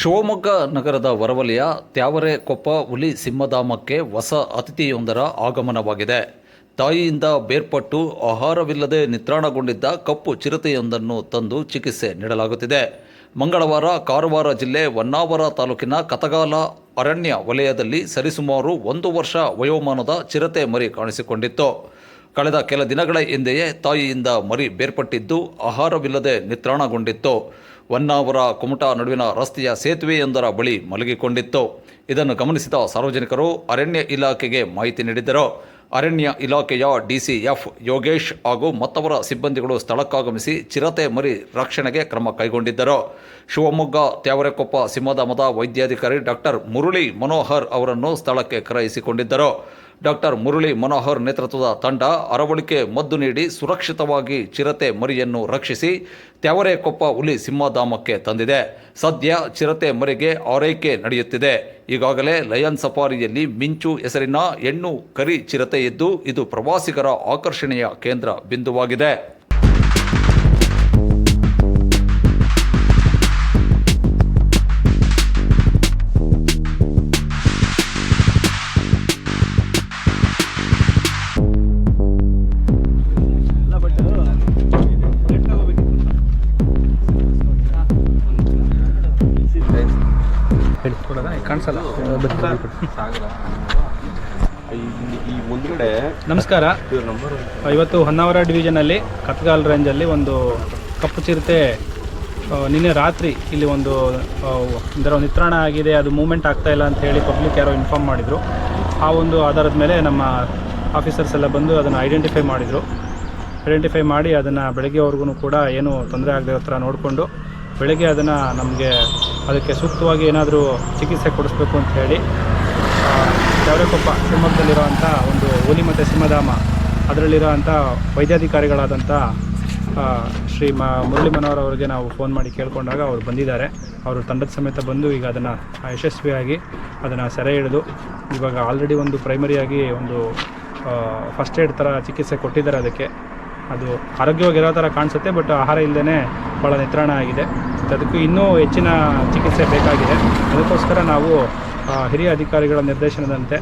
ಶಿವಮೊಗ್ಗ ನಗರದ ವರವಲಿಯ ತ್ಯಾವರೆಕೊಪ್ಪ ಹುಲಿ ಸಿಂಹಧಾಮಕ್ಕೆ ಹೊಸ ಅತಿಥಿಯೊಂದರ ಆಗಮನವಾಗಿದೆ. ತಾಯಿಯಿಂದ ಬೇರ್ಪಟ್ಟು ಆಹಾರವಿಲ್ಲದೆ ನಿತ್ರಾಣಗೊಂಡಿದ್ದ ಕಪ್ಪು ಚಿರತೆಯೊಂದನ್ನು ತಂದು ಚಿಕಿತ್ಸೆ ನೀಡಲಾಗುತ್ತಿದೆ. ಮಂಗಳವಾರ ಕಾರವಾರ ಜಿಲ್ಲೆ ಹೊನ್ನಾವರ ತಾಲೂಕಿನ ಕತಗಾಲ ಅರಣ್ಯ ವಲಯದಲ್ಲಿ ಸರಿಸುಮಾರು ಒಂದು ವರ್ಷ ವಯೋಮಾನದ ಚಿರತೆ ಮರಿ ಕಾಣಿಸಿಕೊಂಡಿತ್ತು. ಕಳೆದ ಕೆಲ ದಿನಗಳ ಹಿಂದೆಯೇ ತಾಯಿಯಿಂದ ಮರಿ ಬೇರ್ಪಟ್ಟಿದ್ದು, ಆಹಾರವಿಲ್ಲದೆ ನಿತ್ರಾಣಗೊಂಡಿತ್ತು. ಹೊನ್ನಾವರ ಕುಮಟಾ ನಡುವಿನ ರಸ್ತೆಯ ಸೇತುವೆಯೊಂದರ ಬಳಿ ಮಲಗಿಕೊಂಡಿತ್ತು. ಇದನ್ನು ಗಮನಿಸಿದ ಸಾರ್ವಜನಿಕರು ಅರಣ್ಯ ಇಲಾಖೆಗೆ ಮಾಹಿತಿ ನೀಡಿದ್ದರು. ಅರಣ್ಯ ಇಲಾಖೆಯ ಡಿಸಿಎಫ್ ಯೋಗೇಶ್ ಹಾಗೂ ಮತ್ತವರ ಸಿಬ್ಬಂದಿಗಳು ಸ್ಥಳಕ್ಕಾಗಮಿಸಿ ಚಿರತೆ ಮರಿ ರಕ್ಷಣೆಗೆ ಕ್ರಮ ಕೈಗೊಂಡಿದ್ದರು. ಶಿವಮೊಗ್ಗ, ತ್ಯಾವರೆಕೊಪ್ಪ ಸಿಂಹಧಾಮದ ವೈದ್ಯಾಧಿಕಾರಿ ಡಾಕ್ಟರ್ ಮುರುಳಿ ಮನೋಹರ್ ಅವರನ್ನು ಸ್ಥಳಕ್ಕೆ ಕರೆಯಿಸಿಕೊಂಡಿದ್ದರು. ಡಾಕ್ಟರ್ ಮುರಳಿ ಮನೋಹರ್ ನೇತೃತ್ವದ ತಂಡ ಅರವಳಿಕೆ ಮದ್ದು ನೀಡಿ ಸುರಕ್ಷಿತವಾಗಿ ಚಿರತೆ ಮರಿಯನ್ನು ರಕ್ಷಿಸಿ ತ್ಯಾವರೆಕೊಪ್ಪ ಹುಲಿ ಸಿಂಹಧಾಮಕ್ಕೆ ತಂದಿದೆ. ಸದ್ಯ ಚಿರತೆ ಮರಿಗೆ ಆರೈಕೆ ನಡೆಯುತ್ತಿದೆ. ಈಗಾಗಲೇ ಲಯನ್ ಸಫಾರಿಯಲ್ಲಿ ಮಿಂಚು ಹೆಸರಿನ ಹೆಣ್ಣು ಕರಿ ಚಿರತೆ ಇದ್ದು, ಇದು ಪ್ರವಾಸಿಗರ ಆಕರ್ಷಣೆಯ ಕೇಂದ್ರ ಬಿಂದುವಾಗಿದೆ. ಕಾಣಿಸಲ್ಲ. ನಮಸ್ಕಾರ. ಇವತ್ತು ಹೊನ್ನಾವರ ಡಿವಿಷನಲ್ಲಿ ಕತ್ಗಾಲ್ ರೇಂಜಲ್ಲಿ ಒಂದು ಕಪ್ಪು ಚಿರತೆ ನಿನ್ನೆ ರಾತ್ರಿ ಇಲ್ಲಿ ಒಂದು ಅಂದರೆ ಇದರ ಒಂದು ನಿತ್ರಾಣ ಆಗಿದೆ ಅದು ಮೂಮೆಂಟ್ ಆಗ್ತಾ ಇಲ್ಲ ಅಂತ ಹೇಳಿ ಪಬ್ಲಿಕ್ ಯಾರೋ ಇನ್ಫಾರ್ಮ್ ಮಾಡಿದರು. ಆ ಒಂದು ಆಧಾರದ ಮೇಲೆ ನಮ್ಮ ಆಫೀಸರ್ಸ್ ಎಲ್ಲ ಬಂದು ಅದನ್ನು ಐಡೆಂಟಿಫೈ ಮಾಡಿದರು. ಐಡೆಂಟಿಫೈ ಮಾಡಿ ಅದನ್ನು ಬೆಳಗ್ಗೆವರೆಗೂ ಕೂಡ ಏನು ತೊಂದರೆ ಆಗದೆ ಹತ್ರ ನೋಡಿಕೊಂಡು ಬೆಳಗ್ಗೆ ಅದನ್ನು ನಮಗೆ ಅದಕ್ಕೆ ಸೂಕ್ತವಾಗಿ ಏನಾದರೂ ಚಿಕಿತ್ಸೆ ಕೊಡಿಸ್ಬೇಕು ಅಂತ ಹೇಳಿ ಚೌರಕೊಪ್ಪ ಶಿವಮೊಗ್ಗದಲ್ಲಿರುವಂಥ ಒಂದು ಹೋಲಿ ಮತ್ತು ಸಿಂಹಧಾಮ ಅದರಲ್ಲಿರೋವಂಥ ವೈದ್ಯಾಧಿಕಾರಿಗಳಾದಂಥ ಆ, ಶ್ರೀ ಮ ಮುರಳಿ ಮನೋಹರ್ ಅವರಿಗೆ ನಾವು ಫೋನ್ ಮಾಡಿ ಕೇಳಿಕೊಂಡಾಗ ಅವರು ಬಂದಿದ್ದಾರೆ. ಅವರು ತಂಡದ ಸಮೇತ ಬಂದು ಈಗ ಅದನ್ನು ಯಶಸ್ವಿಯಾಗಿ ಅದನ್ನು ಸೆರೆ ಹಿಡಿದು ಇವಾಗ ಆಲ್ರೆಡಿ ಒಂದು ಪ್ರೈಮರಿಯಾಗಿ ಒಂದು ಫಸ್ಟ್ ಏಡ್ ಥರ ಚಿಕಿತ್ಸೆ ಕೊಟ್ಟಿದ್ದಾರೆ ಅದಕ್ಕೆ. ಅದು ಆರೋಗ್ಯವಾಗಿರೋ ಥರ ಕಾಣಿಸುತ್ತೆ ಬಟ್ ಆಹಾರ ಇಲ್ಲದೇ ಭಾಳ ನಿತ್ರಾಣ ಆಗಿದೆ. ಅದಕ್ಕೂ ಇನ್ನೂ ಹೆಚ್ಚಿನ ಚಿಕಿತ್ಸೆ ಬೇಕಾಗಿದೆ. ಅದಕ್ಕೋಸ್ಕರ ನಾವು ಹಿರಿಯ ಅಧಿಕಾರಿಗಳ ನಿರ್ದೇಶನದಂತೆ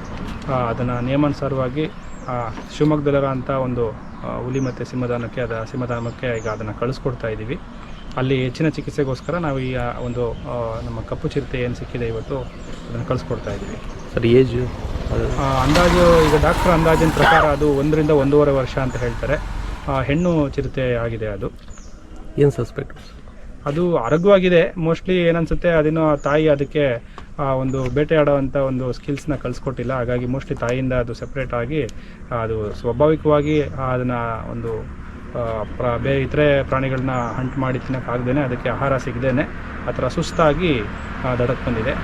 ಅದನ್ನು ನಿಯಮಾನುಸಾರವಾಗಿ ಶಿವಮೊಗ್ಗದಲ್ಲಿರೋ ಅಂಥ ಒಂದು ಹುಲಿ ಮತ್ತು ಸಿಂಹಧಾನಕ್ಕೆ ಅದ ಸಿಂಹಧಾಮಕ್ಕೆ ಈಗ ಅದನ್ನು ಕಳಿಸ್ಕೊಡ್ತಾ ಇದ್ದೀವಿ. ಅಲ್ಲಿ ಹೆಚ್ಚಿನ ಚಿಕಿತ್ಸೆಗೋಸ್ಕರ ನಾವು ಈ ಒಂದು ನಮ್ಮ ಕಪ್ಪು ಚಿರತೆ ಏನು ಸಿಕ್ಕಿದೆ ಇವತ್ತು ಅದನ್ನು ಕಳಿಸ್ಕೊಡ್ತಾ ಇದ್ದೀವಿ. Sir age? ಅಂದಾಜು ಈಗ ಡಾಕ್ಟರ್ ಅಂದಾಜಿನ ಪ್ರಕಾರ ಅದು ಒಂದರಿಂದ ಒಂದೂವರೆ ವರ್ಷ ಅಂತ ಹೇಳ್ತಾರೆ. ಹೆಣ್ಣು ಚಿರತೆ ಆಗಿದೆ ಅದು. ಏನು ಸಸ್ಪೆಕ್ಟ್? ಅದು ಆರೋಗ್ಯವಾಗಿದೆ ಮೋಸ್ಟ್ಲಿ ಏನನ್ಸುತ್ತೆ, ಅದೇನೋ ತಾಯಿ ಅದಕ್ಕೆ ಒಂದು ಬೇಟೆಯಾಡುವಂಥ ಒಂದು ಸ್ಕಿಲ್ಸ್ನ ಕಲಿಸ್ಕೊಟ್ಟಿಲ್ಲ. ಹಾಗಾಗಿ ಮೋಸ್ಟ್ಲಿ ತಾಯಿಯಿಂದ ಅದು ಸಪ್ರೇಟ್ ಆಗಿ, ಅದು ಸ್ವಾಭಾವಿಕವಾಗಿ ಅದನ್ನು ಒಂದು ಪ್ರ ಬೇರೆ ಇತರೆ ಪ್ರಾಣಿಗಳನ್ನ ಹಂಟ್ ಮಾಡಿ ತಿನ್ನೋಕ್ಕಾಗ್ದೇ ಅದಕ್ಕೆ ಆಹಾರ ಸಿಗದೇನೆ. ಆ ಥರ ಸುಸ್ತಾಗಿ ದಡಕ್ಕೆ ಬಂದಿದೆ.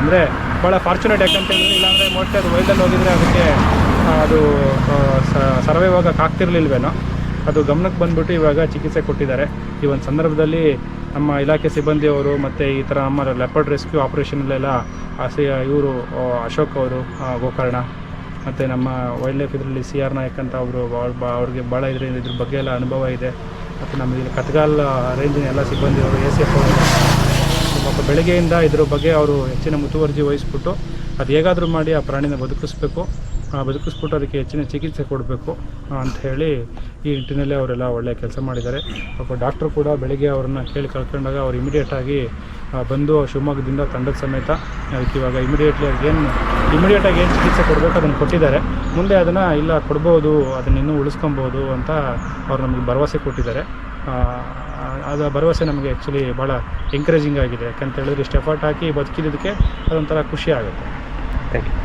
ಅಂದರೆ ಭಾಳ ಫಾರ್ಚುನೇಟ್ ಯಾಕಂತ ಹೇಳಿದ್ರೆ, ಇಲ್ಲಾಂದರೆ ಮೋಸ್ಟ್ಲಿ ಅದು ವೈಲ್ಡಲ್ಲಿ ಹೋಗಿದ್ರೆ ಅದಕ್ಕೆ ಅದು ಸರ್ವೈವ್ ಆಗಕ್ಕೆ ಆಗ್ತಿರ್ಲಿಲ್ವೇನೋ. ಅದು ಗಮನಕ್ಕೆ ಬಂದ್ಬಿಟ್ಟು ಇವಾಗ ಚಿಕಿತ್ಸೆ ಕೊಟ್ಟಿದ್ದಾರೆ. ಈ ಒಂದು ಸಂದರ್ಭದಲ್ಲಿ ನಮ್ಮ ಇಲಾಖೆ ಸಿಬ್ಬಂದಿಯವರು ಮತ್ತು ಈ ಥರ ನಮ್ಮ ಲೆಪರ್ಡ್ ರೆಸ್ಕ್ಯೂ ಆಪ್ರೇಷನ್ಲೆಲ್ಲ ಇವರು ಅಶೋಕ್ ಅವರು ಗೋಕರ್ಣ ಮತ್ತು ನಮ್ಮ ವೈಲ್ಡ್ ಲೈಫ್ ಇದರಲ್ಲಿ ಸಿ ಆರ್ ನಾಯಕ್ ಅಂತ ಅವರು ಅವ್ರಿಗೆ ಭಾಳ ಇದ್ರ ಇದ್ರ ಬಗ್ಗೆ ಎಲ್ಲ ಅನುಭವ ಇದೆ. ಮತ್ತು ನಮ್ಮ ಇಲ್ಲಿ ಕತ್ಗಾಲ್ ರೇಂಜಿನ ಎಲ್ಲ ಸಿಬ್ಬಂದಿಯವರು ಎ ಸಿ ಎಫ್ ಅವರು ಬೆಳಗ್ಗೆಯಿಂದ ಇದ್ರ ಬಗ್ಗೆ ಅವರು ಹೆಚ್ಚಿನ ಮುತುವರ್ಜಿ ವಹಿಸ್ಬಿಟ್ಟು ಅದು ಹೇಗಾದರೂ ಮಾಡಿ ಆ ಪ್ರಾಣಿನ ಬದುಕಿಸ್ಬೇಕು. ಬದುಕಿಸ್ಬಿಟ್ಟು ಅದಕ್ಕೆ ಹೆಚ್ಚಿನ ಚಿಕಿತ್ಸೆ ಕೊಡಬೇಕು ಅಂತ ಹೇಳಿ ಈ ನಿಟ್ಟಿನಲ್ಲಿ ಅವರೆಲ್ಲ ಒಳ್ಳೆಯ ಕೆಲಸ ಮಾಡಿದ್ದಾರೆ. ಪಾಪ ಡಾಕ್ಟ್ರು ಕೂಡ ಬೆಳಗ್ಗೆ ಅವ್ರನ್ನ ಕೇಳಿ ಕಳ್ಕೊಂಡಾಗ ಅವ್ರು ಇಮಿಡಿಯೇಟಾಗಿ ಬಂದು ಶಿವಮೊಗ್ಗದಿಂದ ತಂಡದ ಸಮೇತ ಅದಕ್ಕೆ ಇವಾಗ ಇಮಿಡಿಯೇಟ್ಲಿ ಏನು ಇಮಿಡಿಯೇಟಾಗಿ ಏನು ಚಿಕಿತ್ಸೆ ಕೊಡಬೇಕು ಅದನ್ನು ಕೊಟ್ಟಿದ್ದಾರೆ. ಮುಂದೆ ಅದನ್ನು ಇಲ್ಲ ಕೊಡ್ಬೋದು, ಅದನ್ನು ಇನ್ನೂ ಉಳಿಸ್ಕೊಬೋದು ಅಂತ ಅವ್ರು ನಮಗೆ ಭರವಸೆ ಕೊಟ್ಟಿದ್ದಾರೆ. ಅದು ಭರವಸೆ ನಮಗೆ ಆ್ಯಕ್ಚುಲಿ ಭಾಳ ಎಂಕರೇಜಿಂಗ್ ಆಗಿದೆ. ಯಾಕಂತ ಹೇಳಿದ್ರೆ ಇಷ್ಟು ಎಫರ್ಟ್ ಹಾಕಿ ಬದುಕಿದ್ದಕ್ಕೆ ಅದೊಂಥರ ಖುಷಿ ಆಗುತ್ತೆ. Thank you